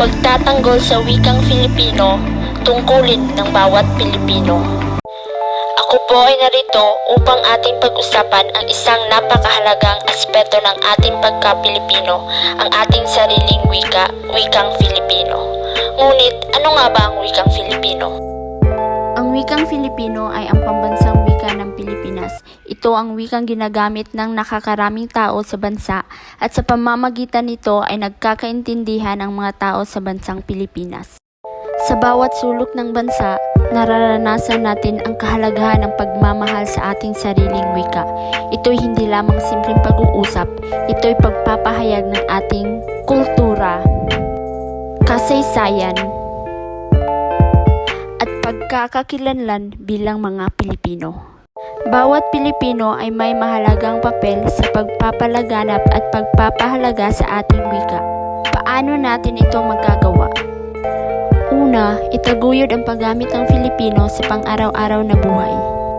pagtatanggol sa wikang Filipino, tungkulin ng bawat Pilipino. Ako po ay narito upang ating pag-usapan ang isang napakahalagang aspeto ng ating pagka-Pilipino, ang ating sariling wika, wikang Filipino. Ngunit, ano nga ba ang wikang Filipino? Ang wikang Filipino ay ang pambansang wika ng Pilipinas. Ito ang wikang ginagamit ng nakakaraming tao sa bansa at sa pamamagitan nito ay nagkakaintindihan ang mga tao sa bansang Pilipinas. Sa bawat sulok ng bansa, nararanasan natin ang kahalagahan ng pagmamahal sa ating sariling wika. Ito'y hindi lamang simpleng pag-uusap, ito'y pagpapahayag ng ating kultura, kasaysayan, at pagkakakilanlan bilang mga Pilipino. Bawat Pilipino ay may mahalagang papel sa pagpapalaganap at pagpapahalaga sa ating wika. Paano natin ito magagawa? Una, itaguyod ang paggamit ng Filipino sa pang-araw-araw na buhay.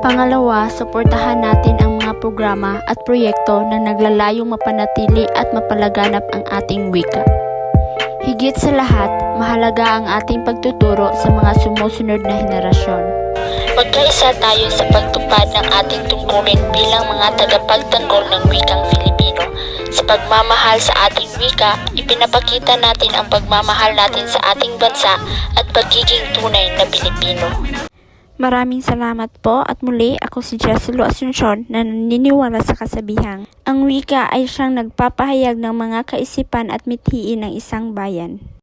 Pangalawa, suportahan natin ang mga programa at proyekto na naglalayong mapanatili at mapalaganap ang ating wika. Higit sa lahat, mahalaga ang ating pagtuturo sa mga sumusunod na henerasyon. Magkaisa tayo sa pagtupad ng ating tungkulin bilang mga tagapagtanggol ng wikang Filipino. Sa pagmamahal sa ating wika, ipinapakita natin ang pagmamahal natin sa ating bansa at pagiging tunay na Pilipino. Maraming salamat po at muli ako si Jesselo Asuncion na naniniwala sa kasabihang ang wika ay siyang nagpapahayag ng mga kaisipan at mithiin ng isang bayan.